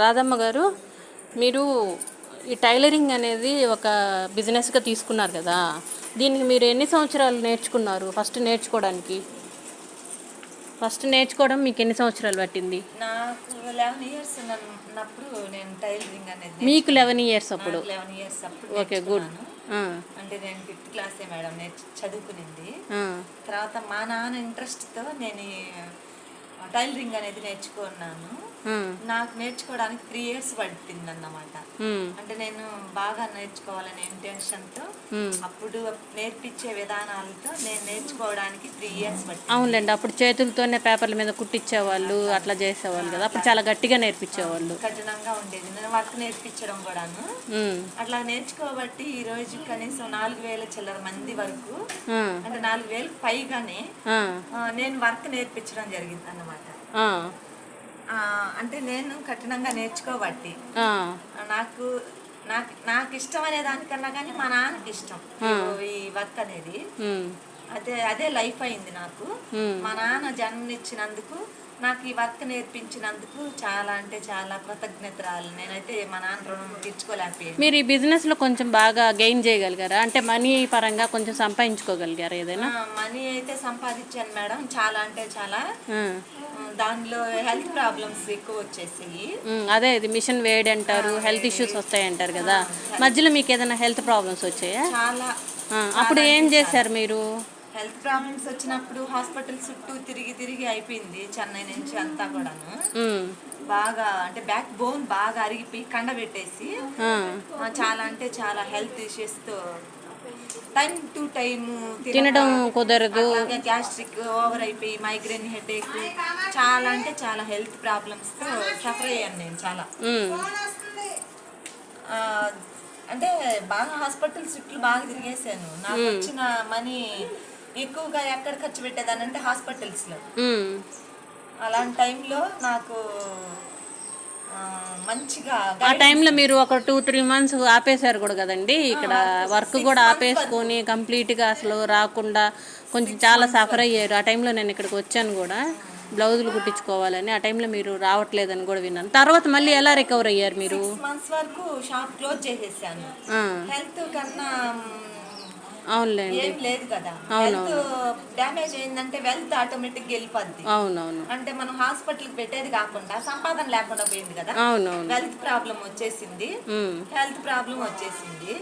రాధమ్మ గారు మీరు ఈ టైలరింగ్ అనేది ఒక బిజినెస్గా తీసుకున్నారు కదా. దీనికి మీరు ఎన్ని సంవత్సరాలు నేర్చుకున్నారు ఫస్ట్ నేర్చుకోవడానికి? ఫస్ట్ నేర్చుకోవడం మీకు ఎన్ని సంవత్సరాలు పట్టింది? నాకు లెవెన్ ఇయర్స్ ఉన్నప్పుడు నేను టైలరింగ్ అనేది మీకు లెవెన్ ఇయర్స్ అప్పుడు? లెవెన్ ఇయర్స్ అప్పుడు ఓకే గుడ్. అంటే నేను ఫిఫ్త్ క్లాసే మేడం నేను చదువుకునింది. తర్వాత మా నాన్న ఇంట్రెస్ట్తో నేను టైలరింగ్ అనేది నేర్చుకున్నాను. నాకు నేర్చుకోవడానికి త్రీ ఇయర్స్ పడుతుంది అన్నమాట అంటే నేను బాగా నేర్చుకోవాలనే ఇంటెన్షన్తో అప్పుడు నేర్పించే విధానాలతో నేను నేర్చుకోవడానికి త్రీ ఇయర్స్ పట్టింది. అవునులేండి అప్పుడు చేతులతోనే పేపర్ల మీద కుట్టించేవాళ్ళు అట్లా చేసేవాళ్ళు కదా. అప్పుడు చాలా గట్టిగా నేర్పించేవాళ్ళు. కఠినంగా ఉండేది. నేను వర్క్ నేర్పించడం కూడాను. ఉమ్, అట్లా నేర్చుకోబట్టి ఈ రోజు కనీసం నాలుగు వేల చిల్లర మంది వరకు అంటే నాలుగు వేలకు పైగానే నేను వర్క్ నేర్పించడం జరిగింది అన్నమాట అంటే నేను కఠినంగా నేర్చుకోబట్టి. నాకు నాకు నాకు ఇష్టం అనే దానికన్నా కానీ మా నాన్నకి ఇష్టం ఈ వర్క్ అనేది. అదే అదే లైఫ్ అయింది నాకు. మా నాన్న జన్మనిచ్చినందుకు నాకు ఈ వర్క్ నేర్పించినందుకు చాలా అంటే చాలా కృతజ్ఞతరాలు. నేనైతే మా నాన్న రుణం తీర్చుకోలేకపోయాను. మీరు ఈ బిజినెస్లో కొంచెం బాగా గెయిన్ చేయగలిగారా? అంటే మనీ పరంగా కొంచెం సంపాదించుకోగలిగారా ఏదైనా? మనీ అయితే సంపాదించాను మేడం. చాలా అంటే చాలా. దానిలో హెల్త్ ప్రాబ్లమ్స్ ఎక్కువ వచ్చేసాయి. ఉమ్, అదే ఇది మిషన్ వేడి అంటారు హెల్త్ ఇష్యూస్ వస్తాయి అంటారు కదా. మధ్యలో మీకు ఏదైనా హెల్త్ ప్రాబ్లమ్స్ వచ్చాయా? చాలా. అప్పుడు ఏం చేశారు మీరు? హెల్త్ ప్రాబ్లమ్స్ వచ్చినప్పుడు హాస్పిటల్ చుట్టూ తిరిగి తిరిగి అయిపోయింది చెన్నై నుంచి అంతా కూడాను. బాగా అంటే బ్యాక్ బోన్ బాగా అరిగిపోయి కండబెట్టేసి ఆ, ఆ, చాలా అంటే చాలా హెల్త్ ఇష్యూస్తో టైం టు టైం తినడం కుదరదు. గ్యాస్ట్రిక్ ఓవర్ అయిపోయి మైగ్రేన్ హెడేక్ చాలా అంటే చాలా హెల్త్ ప్రాబ్లమ్స్తో సఫర్ అయ్యాను నేను చాలా. అంటే బాగా హాస్పిటల్ చుట్టూ బాగా తిరిగేసాను. నాకు వచ్చిన మనీ ఎక్కువగా ఎక్కడ ఖర్చు పెట్టేదాన్ని అంటే హాస్పిటల్స్లో. అలాంటి టైంలో నాకు మంచిగా ఆ టైంలో మీరు ఒక టూ త్రీ మంత్స్ ఆపేశారు కూడా కదండి. ఇక్కడ వర్క్ కూడా ఆపేసుకొని కంప్లీట్గా అసలు రాకుండా కొంచెం చాలా సఫర్ అయ్యారు. ఆ టైంలో నేను ఇక్కడికి వచ్చాను కూడా. బ్లౌజులు కుట్టించుకోవాలని. ఆ టైంలో మీరు రావట్లేదని కూడా విన్నాను. తర్వాత మళ్ళీ ఎలా రికవర్ అయ్యారు మీరు? మంత్స్ వరకు షాప్ క్లోజ్ చేసేసాను. హెల్త్ కన్నా అవునులేండి. ఏం లేదు కదా. హెల్త్ డ్యామేజ్ అయిందంటే వెల్త్ ఆటోమేటిక్ వెళ్ళిపోద్ది. అవునవును. అంటే మనం హాస్పిటల్కి పెట్టేది కాకుండా సంపాదన లేకుండా పోయింది కదా. అవునవును. హెల్త్ ప్రాబ్లం వచ్చేసింది. హెల్త్ ప్రాబ్లం వచ్చేసింది.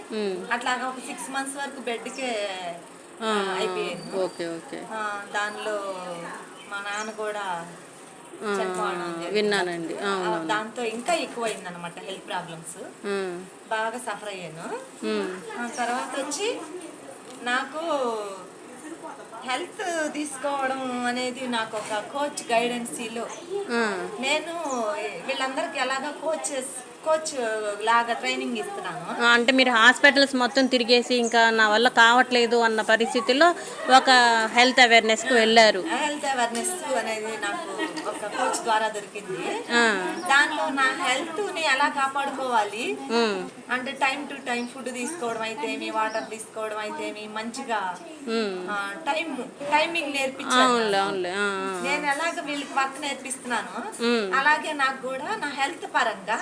అట్లాగా ఒక సిక్స్ మంత్స్ వరకు బెడ్కే అయిపోయాను ఓకే ఓకే. దానిలో మా నాన్న కూడా. విన్నానండి. దాంతో ఇంకా ఎక్కువ అయింది అనమాట హెల్త్ ప్రాబ్లమ్స్ బాగా సఫర్ అయ్యాను. తర్వాత వచ్చి నాకు హెల్త్ తీసుకోవడం అనేది నాకు ఒక కోచ్ గైడెన్సీలో నేను వీళ్ళందరికీ ఎలాగా కోచ్ కోచ్ లాగా ట్రైనింగ్ ఇస్తున్నాను. అంటే మీరు హాస్పిటల్స్ మొత్తం తిరిగేసి ఇంకా నా వల్ల కావట్లేదు అన్న పరిస్థితిలో ఒక హెల్త్ అవేర్నెస్కి వెళ్ళారు. హెల్త్ అవేర్నెస్ అనేది నాకు ఒక కోచ్ ద్వారా దొరికింది. దానిలో నా హెల్త్ని ఎలా కాపాడుకోవాలి? అంటే టైం టు టైం ఫుడ్ తీసుకోవడం అయితేమి వాటర్ తీసుకోవడం అయితేమి మంచిగా టైం టైమింగ్ నేర్పించాను. నేను ఎలాగ వీళ్ళకి వర్క్ నేర్పిస్తున్నాను. అలాగే నాకు కూడా నా హెల్త్ పరంగా.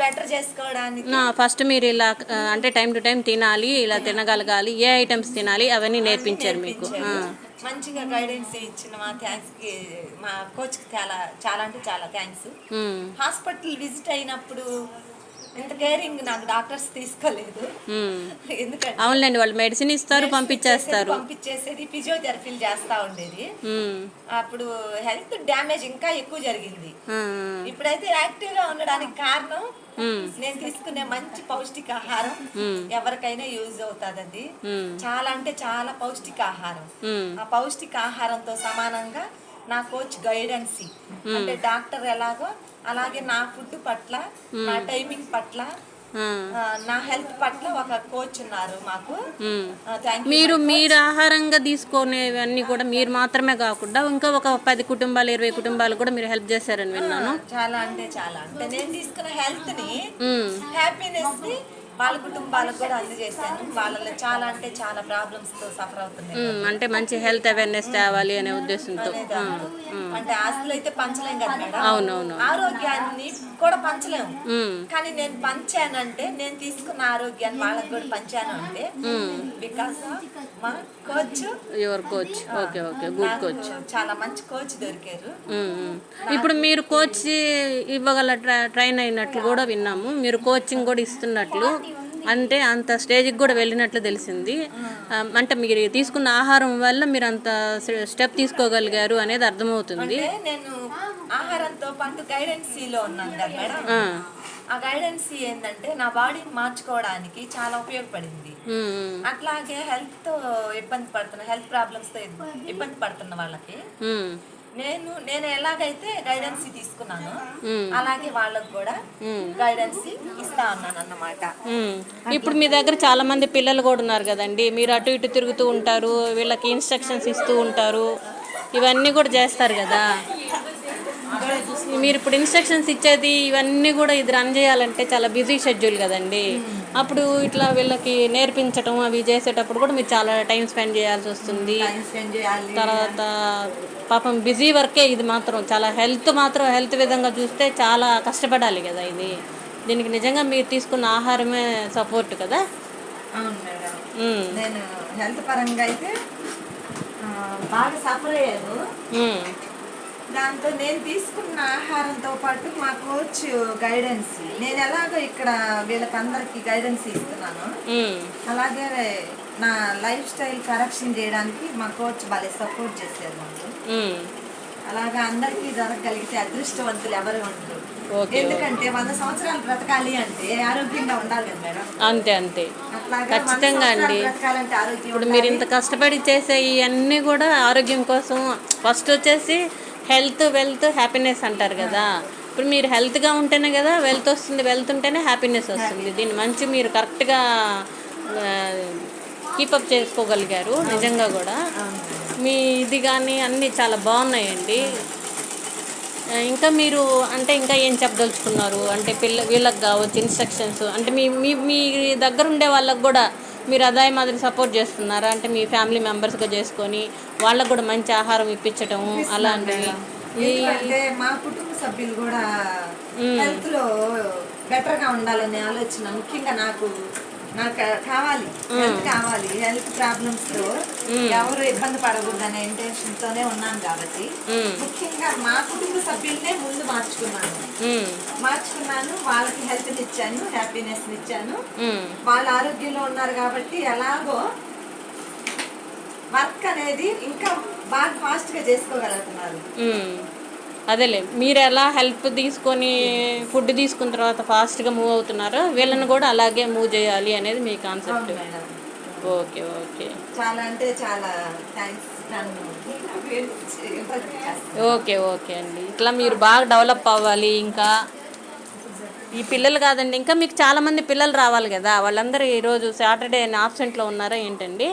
బెటర్ చేసుకోవడానికి నా ఫస్ట్ మీరు ఇలా అంటే టైం టు టైం తినాలి ఇలా తినగలగాలి ఏ ఐటమ్స్ తినాలి అవన్నీ నేర్పించారు మీకు. మంచిగా గైడెన్స్ ఇచ్చిన మా థ్యాంక్స్కి మా కోచ్కి చాలా చాలా అంటే చాలా థ్యాంక్స్ హాస్పిటల్ విజిట్ అయినప్పుడు ఇంత కేరింగ్ నాకు డాక్టర్స్ తీసుకోలేదు. ఎందుకంటే అవునులేండి వాళ్ళు మెడిసిన్ ఇస్తారు పంపించేస్తారు. పంపించేసేది ఫిజియోథెరపీలు చేస్తా ఉండేది. అప్పుడు హెల్త్ డ్యామేజ్ ఇంకా ఎక్కువ జరిగింది. ఇప్పుడైతే యాక్టివ్గా ఉండడానికి కారణం నేను తీసుకునే మంచి పౌష్టికాహారం ఎవరికైనా యూజ్ అవుతుంది అది ఉమ్, చాలా అంటే చాలా పౌష్టికాహారం. ఉమ్, ఆ పౌష్టికాహారంతో సమానంగా నా కోచ్ గైడెన్సీ అంటే డాక్టర్ ఎలాగో అలాగే నా ఫుడ్ పట్ల నా టైమింగ్ పట్ల ఆ, ఆ, నా హెల్త్ పట్ల ఒక కోచ్ ఉన్నారు మాకు. మీరు మీరు ఆహారంగా తీసుకునేవన్నీ కూడా మీరు మాత్రమే కాకుండా ఇంకా ఒక పది కుటుంబాలు ఇరవై కుటుంబాలు కూడా మీరు హెల్ప్ చేశారని విన్నాను. చాలా అంటే చాలా. అంటే నేను తీసుకున్న హెల్త్ని హ్యాపీనెస్ని వాళ్ళ కుటుంబాలకు కూడా అందజేశాను. వాళ్ళలో చాలా అంటే చాలా ప్రాబ్లమ్స్తో సఫర్ అవుతున్నాయి. అంటే మంచి హెల్త్ అవేర్నెస్ తేవాలి అనే ఉద్దేశంతో. అంటే ఆస్తులు అయితే పంచలేం కదా మేడం? అవునవును. ఆరోగ్యాన్ని కూడా పంచలేము. కానీ నేను పంచానంటే నేను తీసుకున్న ఆరోగ్యాన్ని వాళ్ళకి కూడా పంచాను అంటే బికాస్ మా coach your coach okay okay good coach చాలా మంచి కోచ్ దొరికారు. ఇప్పుడు మీరు కోచ్ ఇవ్వగల ట్ర- ట్రైన్ అయినట్లు కూడా విన్నాము. మీరు కోచింగ్ కూడా ఇస్తున్నట్లు. అంటే అంత స్టేజ్కి కూడా వెళ్ళినట్లు తెలిసింది. అంటే మీరు తీసుకున్న ఆహారం వల్ల మీరు అంత స్టెప్ తీసుకోగలిగారు అనేది అర్థమవుతుంది. నేను ఆహారంతో పాటు గైడెన్సీలో ఉన్నాను కదా మేడం. ఆ, గైడెన్సీ ఏంటంటే నా బాడీని మార్చుకోవడానికి చాలా ఉపయోగపడింది. అట్లాగే హెల్త్తో ఇబ్బంది పడుతున్న హెల్త్ ప్రాబ్లమ్స్తో ఇబ్- ఇబ్బంది పడుతున్న వాళ్ళకి నేను నేను ఎలాగైతే గైడెన్సీ తీసుకున్నానో. అలాగే వాళ్ళకు కూడా గైడెన్సీ ఇస్తా ఉన్నాను అన్నమాట. ఇప్పుడు మీ దగ్గర చాలా మంది పిల్లలు కూడా ఉన్నారు కదండి. మీరు అటు ఇటు తిరుగుతూ ఉంటారు వీళ్ళకి ఇన్స్ట్రక్షన్స్ ఇస్తూ ఉంటారు. ఇవన్నీ కూడా చేస్తారు కదా. మీరు ఇప్పుడు ఇన్స్ట్రక్షన్స్ ఇచ్చేది ఇవన్నీ కూడా ఇది రన్ చేయాలంటే చాలా బిజీ షెడ్యూల్ కదండి. అప్పుడు ఇట్లా వీళ్ళకి నేర్పించటం అవి చేసేటప్పుడు కూడా మీరు చాలా టైం స్పెండ్ చేయాల్సి వస్తుంది. చేయాలి. తర్వాత పాపం బిజీ వర్కే ఇది మాత్రం చాలా హెల్త్ మాత్రం హెల్త్ విధంగా చూస్తే చాలా కష్టపడాలి కదా ఇది. దీనికి నిజంగా మీరు తీసుకున్న ఆహారమే సపోర్ట్ కదా. అవును మేడం. ఉమ్, నేను హెల్త్ పరంగా అయితే బాగా సఫర్ అయ్యాను. దాంతో నేను తీసుకున్న ఆహారంతో పాటు మా కోచ్ గైడెన్స్ నేను ఎలాగో ఇక్కడ వీళ్ళకందరికి గైడెన్స్ ఇస్తున్నాను. అలాగే నా లైఫ్ స్టైల్ కరెక్షన్ చేయడానికి మా కోచ్ భలే సపోర్ట్ చేశారు మాకు. అలాగా అందరికీ జరగగలిగితే అదృష్టవంతులు ఎవరు ఓకే ఎందుకంటే వంద సంవత్సరాలు బ్రతకాలి అంటే ఆరోగ్యంగా ఉండాలి కదా మేడం. అంతే అంతే. ఖచ్చితంగా అండి. ఇప్పుడు మీరు ఇంత కష్టపడి చేసే ఇవన్నీ కూడా ఆరోగ్యం కోసం. ఫస్ట్ వచ్చేసి హెల్త్ వెల్త్ హ్యాపీనెస్ అంటారు కదా. ఇప్పుడు మీరు హెల్త్గా ఉంటేనే కదా వెల్త్ వస్తుంది వెల్త్ ఉంటేనే హ్యాపీనెస్ వస్తుంది. దీన్ని మంచి మీరు కరెక్ట్గా కీపప్ చేసుకోగలిగారు నిజంగా కూడా. మీ ఇది కానీ అన్నీ చాలా బాగున్నాయండి. ఇంకా మీరు అంటే ఇంకా ఏం చెప్పదలుచుకున్నారు? అంటే పిల్ల వీళ్ళకి కావచ్చు ఇన్స్ట్రక్షన్స్ అంటే మీ మీ మీ దగ్గర ఉండే వాళ్ళకి కూడా మీరు అదాయ మాదిరి సపోర్ట్ చేస్తున్నారా? అంటే మీ ఫ్యామిలీ మెంబర్స్గా చేసుకొని వాళ్ళకు కూడా మంచి ఆహారం ఇప్పించటము అలాంటివి. ఎందుకంటే మా కుటుంబ సభ్యులు కూడా హెల్త్లో బెటర్గా ఉండాలనే ఆలోచన ముఖ్యంగా నాకు. నాకు కావాలి. హెల్త్ కావాలి. హెల్త్ ప్రాబ్లమ్స్ ఎవరు ఇబ్బంది పడకూడదనే ఇంటెన్షన్ తోనే ఉన్నాను కాబట్టి. ముఖ్యంగా మా కుటుంబ సభ్యులనే ముందు మార్చుకున్నాను. మార్చుకున్నాను వాళ్ళకి హెల్త్ ఇచ్చాను హ్యాపీనెస్ ఇచ్చాను. వాళ్ళ ఆరోగ్యంలో ఉన్నారు కాబట్టి ఎలాగో వర్క్ అనేది ఇంకా బాగా ఫాస్ట్గా చేసుకోగలుగుతున్నారు. అదేలే మీరు ఎలా హెల్ప్ తీసుకొని ఫుడ్ తీసుకున్న తర్వాత ఫాస్ట్గా మూవ్ అవుతున్నారో వీళ్ళని కూడా అలాగే మూవ్ చేయాలి అనేది మీ కాన్సెప్ట్ ఓకే ఓకే. చాలా అంటే చాలా థ్యాంక్స్ ఓకే ఓకే అండి. ఇట్లా మీరు బాగా డెవలప్ అవ్వాలి ఇంకా. ఈ పిల్లలు కాదండి ఇంకా మీకు చాలా మంది పిల్లలు రావాలి కదా. వాళ్ళందరూ ఈరోజు సాటర్డే ఆబ్సెంట్లో ఉన్నారా ఏంటండి?